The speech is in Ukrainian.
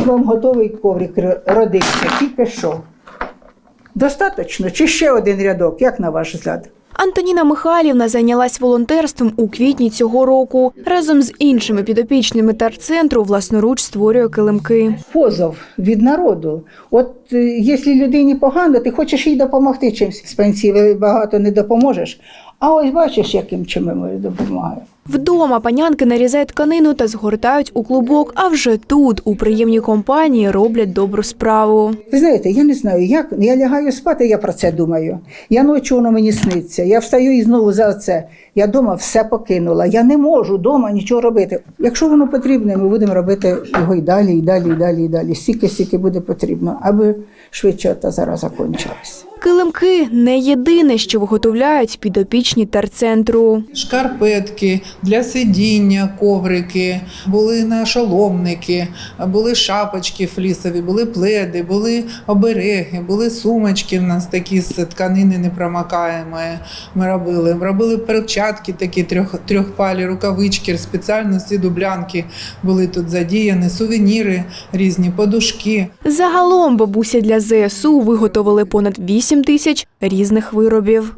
Ось вам готовий коврик родився, тільки що. Достаточно? Чи ще один рядок, як на ваш взгляд? Антоніна Михайлівна зайнялась волонтерством у квітні цього року. Разом з іншими підопічними терцентру власноруч створює килимки. Позов від народу. От е, якщо людині погано, ти хочеш їй допомогти чимось. З пенсії багато не допоможеш. А ось бачиш, яким чим ми допомагаємо. Вдома панянки нарізають тканину та згортають у клубок, а вже тут, у приємній компанії, роблять добру справу. Ви знаєте, я не знаю, як я лягаю спати, я про це думаю. Я ночі воно мені сниться. Я встаю і знову за це. Я дома все покинула. Я не можу вдома нічого робити. Якщо воно потрібне, ми будемо робити його і далі, і далі, і далі, і далі. Стільки, стільки буде потрібно, аби швидше та зараз закінчилася. Килимки не єдине, що виготовляють підопічні терцентру. шкарпетки для сидіння, коврики, були нашоломники, були шапочки флісові, були пледи, були обереги, були сумочки. В нас такі з тканини непромокаємої. Ми робили. Робили перчатки такі трьох, трьохпалі, рукавички, спеціально всі дублянки були тут задіяні, сувеніри різні, подушки. Загалом бабуся для ЗСУ виготовили понад 8 тисяч різних виробів.